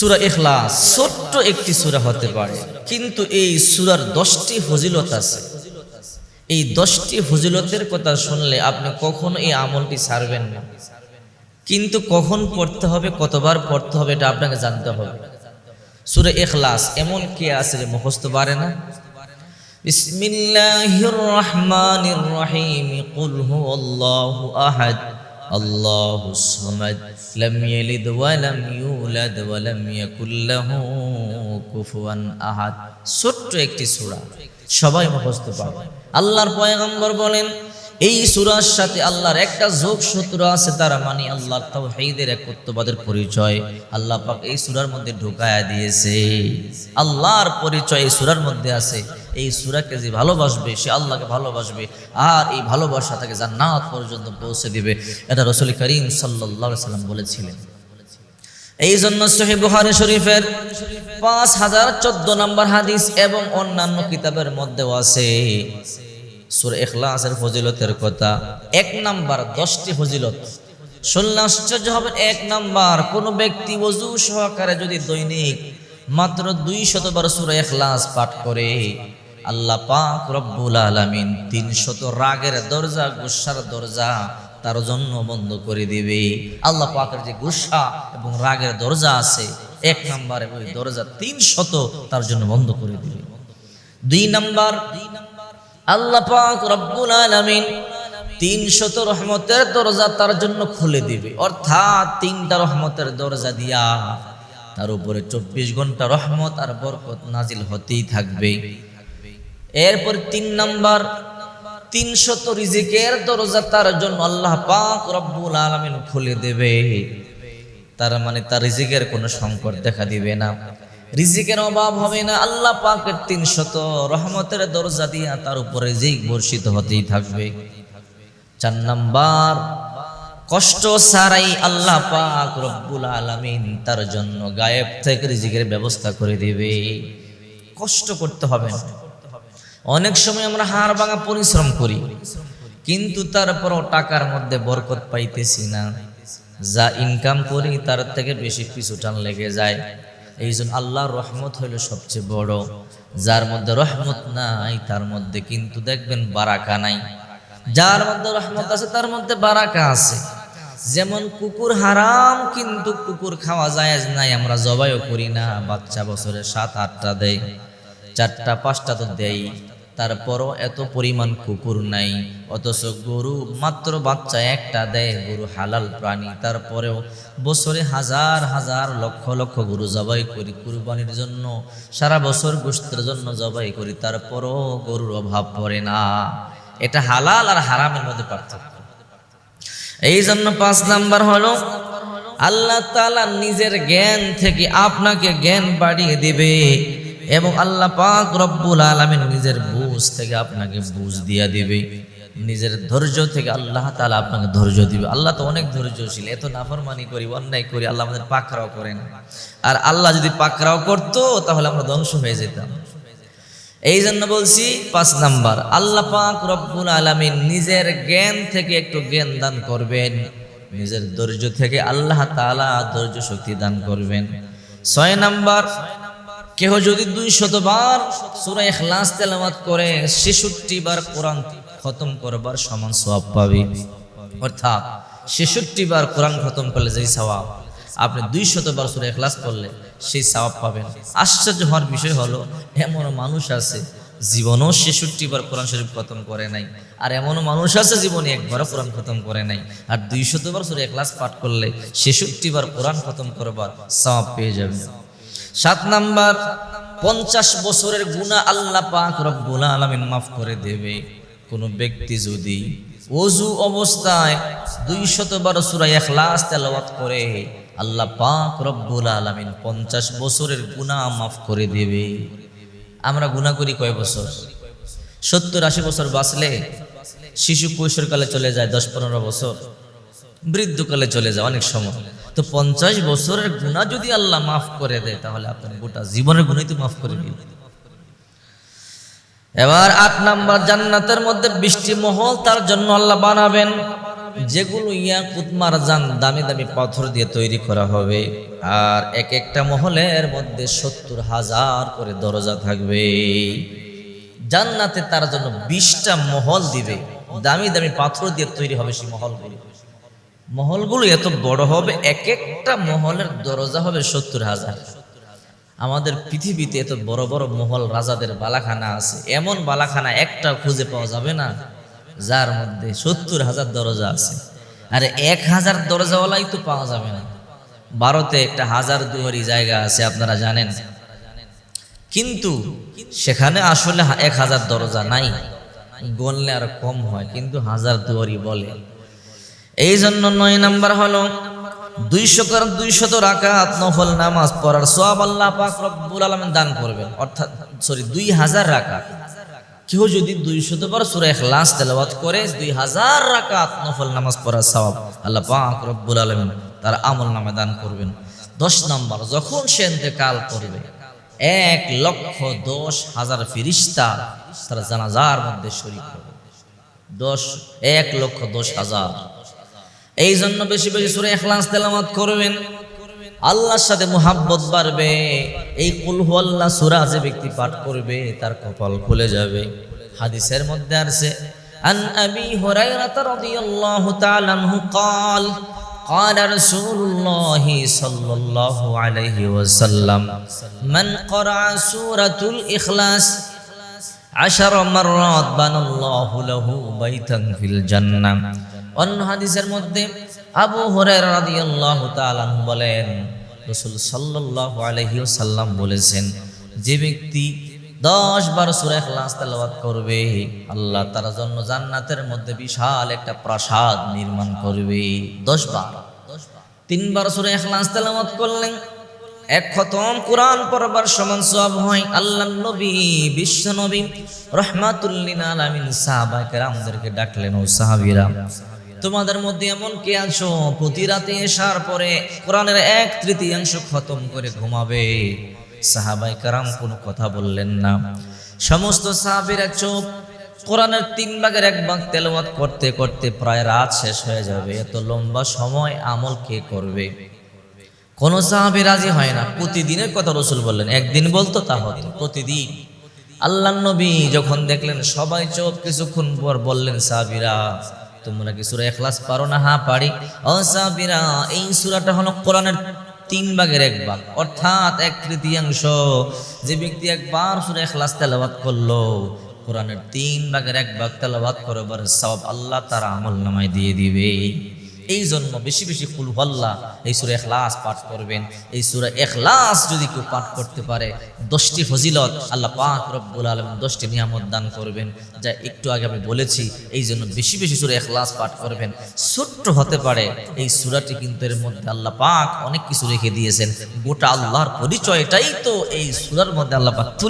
সুরা ইখলাস ছোট্ট একটি সুরা হতে পারে। কিন্তু এই সুরার দশটি ফজিলত আছে। এই দশটি ফজিলতের কথা শুনলে আপনি কখনো এই আমলটি ছাড়বেন না। কিন্তু কখন পড়তে হবে, কতবার পড়তে হবে, এটা আপনাকে জানতে হবে। সুরে ইখলাস এমন কে আছে যে মুখস্থ পারে না? বিসমিল্লাহির রহমানির রহিম কুল হুয়াল্লাহু আহাদ আল্লাহুস সামাদ, লাম ইয়ালিদ ওয়া লাম ইউলাদ ওয়া লাম কুফুয়ান আহাদ। ছোট্ট একটি সূরা। সবাই মুখস্থ পাবে আল্লাহর পয়গম্বর বলেন, এই সুরার সাথে আল্লাহর একটা যোগ সূত্র আছে, তারা মানে আল্লাহর তাওহীদের একত্ববাদের পরিচয়। আল্লাহ পাক এই সুরার মধ্যে ঢুকায়া দিয়েছে। আল্লাহর পরিচয় এই সুরার মধ্যে আছে। এই সুরাকে যে ভালোবাসবে, সে আল্লাহকে ভালোবাসবে, আর এই ভালোবাসা তাকে জান্নাত পর্যন্ত পৌঁছে দিবে। এটা রসুল করিম সাল্লাল্লাহু সাল্লাম বলেছিলেন। এই জন্য সহি শরীফের পাঁচ হাজার চোদ্দ নম্বর হাদিস এবং অন্যান্য কিতাবের মধ্যেও আছে। সুর এখলাসের ফজিলতের কথা, এক নাম্বার, দশটি ফজিলত। শুনলে আশ্চর্য হবেন এক নাম্বার, কোন ব্যক্তি ওযু সহকারে যদি দৈনিক মাত্র দুই শতবার সুর এখলাস পাঠ করে, আল্লাহ পাক রব্বুল আলামিন তিন শত রাগের দরজা, গুসার দরজা তার জন্য বন্ধ করে দিবে। আল্লাহ পাকের যে গুসা এবং রাগের দরজা আছে, এক নাম্বারে ওই দরজা তিন শত তার জন্য বন্ধ করে দিবে। দুই নাম্বার, আল্লাহ পাক রব্বুল আলামিন তিন শত রহমতের দরজা তার জন্য খুলে দিবে। অর্থাৎ তিনটা রহমতের দরজা দিয়া তার উপরে চব্বিশ ঘণ্টা রহমত আর বরকত নাজিল হতেই থাকবে। এরপর তিন নাম্বার তিন শত রিজিকের দরজা তার জন্য আল্লাহ পাক রব্বুল আলামিন খুলে দেবে। তার মানে তার রিজিকের কোনো সংকট দেখা দিবে না। রিজিকের অভাব হবে না, আল্লাহ পাকের তিনশত রহমতের দরজা দিয়া তার উপরে রিজিক বর্ষিত হতেই থাকবে। চার নাম্বার, কষ্ট সারাই আল্লাহ পাক রব্বুল আলামিন তার জন্য গায়েব থেকে রিজিকের ব্যবস্থা করে দেবে। কষ্ট করতে হবে না। অনেক সময় আমরা হাড় ভাঙা পরিশ্রম করি, কিন্তু তারপরও টাকার মধ্যে বরকত পাইতেছি না। যা ইনকাম করি, তার থেকে বেশি পিছু টান লেগে যায়। এই জন্য আল্লাহর রহমত হইল সবচেয়ে বড়। যার মধ্যে রহমত নাই, তার মধ্যে কিন্তু দেখবেন বারাকা নাই। যার মধ্যে রহমত আছে, তার মধ্যে বারাকা আছে। যেমন কুকুর হারাম, কিন্তু কুকুর খাওয়া যায় নাই, আমরা জবাইও করি না। বাচ্চা বছরে সাত, আটটা দেয়, চারটা, পাঁচটা তো দেয় তারপরও এত পরিমাণ কুকুর নাই, অথচ গরু মাত্র বাচ্চা একটা দেয় গরু হালাল প্রাণী। তারপরেও বছরে হাজার হাজার লক্ষ লক্ষ গরু জবাই করি কুরবানির জন্য, সারা বছর গোস্তের জন্য জবাই করি, তারপরও গরুর অভাব পড়ে না। এটা হালাল আর হারামের মধ্যে পার্থক্য। এই জন্য পাঁচ নাম্বার হলো, আল্লাহ তাআলা নিজের জ্ঞান থেকে আপনাকে জ্ঞান বাড়িয়ে দিবে। এবং আল্লাহ পাক রব্বুল আলামিন নিজের বুঝ থেকে আপনাকে বুঝ দিয়া দিবে। নিজের ধৈর্য থেকে আল্লাহ তাআলা আপনাকে ধৈর্য দিবে। আল্লাহ তো অনেক ধৈর্যশীল, এত নাফরমানি করি, অন্যায় করি, আল্লাহ আমাদের পাকরাও করেন। আর আল্লাহ যদি পাকরাও করতো, তাহলে আমরা ধ্বংস হয়ে যেতাম। এই জন্য বলছি, পাঁচ নাম্বার, আল্লাহ পাক রব্বুল আলামিন নিজের জ্ঞান থেকে একটু জ্ঞান দান করবেন। নিজের ধৈর্য থেকে আল্লাহ তাআলা ধৈর্য শক্তি দান করবেন। ছয় নাম্বার কেহ যদি দুই শতবার সূরা ইখলাস তেলাওয়াত করে, ছেষট্টি বার কোরআন খতম করবার সমান সওয়াব পাবে। অর্থাৎ ছেষট্টি বার কোরআন খতম করলে যেই সওয়াব, আপনি দুই শতবার সূরা ইখলাস পড়লে সেই সওয়াব পাবেন। আশ্চর্য হওয়ার বিষয় হলো এমন মানুষ আছে, জীবনও ছেষট্টি বার কোরআন শরীফ খতম করে নাই, আর এমনও মানুষ আছে জীবনে একবারও কোরআন খতম করে নাই। আর দুই শতবার সূরা ইখলাস পাঠ করলে ছেষট্টি বার কোরআন খতম করবার সওয়াব পেয়ে যাবেন। সাত নাম্বার, পঞ্চাশ বছরের গুণা আল্লাহ পাক রব্বুল আলামিন মাফ করে দেবে। কোন ব্যক্তি যদি অজু অবস্থায় দুই শতবার সূরা ইখলাস তেলাওয়াত করে, আল্লাহ পাক রব্বুল আলামিন পঞ্চাশ বছরের গুণা মাফ করে দেবে। আমরা গুণা করি কয় বছর? সত্তর আশি বছর বাঁচলে শিশু কৈশোরকালে চলে যায় দশ পনেরো বছর। বৃদ্ধকালে চলে যায় অনেক সময়। তো পঞ্চাশ বছরের গুণা যদি আল্লাহ মাফ করে দেয়, তাহলে আপনার গোটা জীবনের গুণাই তো মাফ করে দিবে। এবার আট নাম্বার, জান্নাতের মধ্যে বৃষ্টি মহল, তার জন্য আল্লাহ বানাবেন যেগুলো ইয়া ইয়াকুত মারজান দামি দামি পাথর দিয়ে তৈরি করা হবে। আর এক একটা মহলের মধ্যে সত্তর হাজার করে দরজা থাকবে। জান্নাতে তার জন্য বিশটা মহল দিবে। দামি দামি পাথর দিয়ে তৈরি হবে সেই মহলগুলো। মহলগুলো এত বড় হবে এক একটা মহলের দরজা হবে সত্তর হাজার। আমাদের পৃথিবীতে এত বড় বড় মহল রাজাদের বালাখানা আছে, এমন বালাখানা একটা খুঁজে পাওয়া যাবে না, যার মধ্যে সত্তর হাজার দরজা আছে। আরে এক হাজার দরজাওয়ালাই তো পাওয়া যাবে না। ভারতে একটা হাজার দুয়ারি জায়গা আছে, আপনারা জানেন। কিন্তু সেখানে আসলে এক হাজার দরজা নাই, গণলে আর কম হয়, কিন্তু হাজার দুয়ারি বলে। এই জন্য নয় নাম্বার হলো দুইশো দুইশত রাকাত নফল নামাজ পড়ার সব আল্লাহ পাক রব্বুল আলামিন দান করবেন। অর্থাৎ সরি দুই হাজার রাকাত। কেউ যদি দুইশত বার সূরা ইখলাস তেলাওয়াত করে, দুই হাজার রাকাত নফল নামাজ পড়ার সওয়াব আল্লাহ পাক রব্বুল আলামিন তার আমল নামে দান করবেন। দশ নম্বর, যখন সে কাল করবে, এক লক্ষ দশ হাজার ফিরিস্তা তার জানাজার মধ্যে শরীক করবে দশ, এক লক্ষ দশ হাজার। এই জন্য বেশি বেশি সুরে এখলাস তেলামত করবেন আল্লাহর সাথে মুহাব্বত বাড়বে এই কুলহু আল্লাহ সুরা যে ব্যক্তি পাঠ করবে তার কপাল খুলে যাবে হাদিসের মধ্যে আছে আন আবি হুরায়রা রাদিয়াল্লাহু তাআলা আনহু قال قال رسول الله صلى الله عليه وسلم من قرأ سورة الإخلاص عشر مرات بنى الله له بيتا في الجنة অন্য হাদিসের মধ্যে আবু রাদিয়াল্লাহু তাআলা বলেন, রাসূল সাল্লাল্লাহু আলাইহি ওয়াসাল্লাম বলেছেন, যে ব্যক্তি দশ বার সূরা ইখলাস তেলাওয়াত করবে, আল্লাহ তার জন্য জান্নাতের মধ্যে বিশাল একটা প্রাসাদ নির্মাণ করবে। দশ বার। তিনবার সূরা ইখলাস তেলাওয়াত করলেন এক খতম কোরআন পড়বার সমান সব হয়। আল্লাহ নবী, বিশ্ব নবী রহমাতুল্লিন আলামিন সাহাবা কেরামদেরকে ডাকলেন, ও সাহাবীরা তোমাদের মধ্যে এমন কে আছো? প্রতি রাতে এসার পরে কোরআনের এক তৃতীয়াংশ খতম করে ঘুমাবে। সাহাবাই কারাম কোনো কথা বললেন না। সমস্ত সাহাবীরা চোখ কোরআনের তিন ভাগের এক ভাগ তেলাওয়াত করতে করতে প্রায় রাত শেষ হয়ে যাবে। এত লম্বা সময় আমল কে করবে? কোন সাহাবি রাজি হয় না। প্রতিদিনের কথা রসুল বললেন, একদিন বলতো তা হতো প্রতিদিন। আল্লাহ নবী যখন দেখলেন, সবাই চোখ কিছুক্ষণ পর বললেন, সাহাবিরা তোমরা কি সুরা এখলাস পারো না? হ্যাঁ পারি। ও সাহাবিরা এই সুরাটা হলো কোরআনের তিন ভাগের এক ভাগ। অর্থাৎ এক তৃতীয়াংশ। যে ব্যক্তি একবার সুরা এখলাস তেলাবাদ করল, কোরআনের তিন ভাগের এক ভাগ তেলাবাদ করবার সব আল্লাহ তার আমল নামায় দিয়ে দিবে। এই জন্য বেশি বেশি কুল হল্লা এই সুরা এখলাস পাঠ করবেন। এই সুরা এখলাস যদি কেউ পাঠ করতে পারে, দশটি ফজিলত আল্লাহ পাক রব্বুল আলম দশটি নিয়ামত দান করবেন, যা একটু আগে আমি বলেছি এই জন্য বেশি বেশি সুরা এখলাস পাঠ করবেন। ছোট্ট হতে পারে, এই সুরাটি কিন্তু এর মধ্যে আল্লাহ পাক অনেক কিছু রেখে দিয়েছেন। গোটা আল্লাহর পরিচয়টাই তো এই সুরার মধ্যে আল্লাহ পাক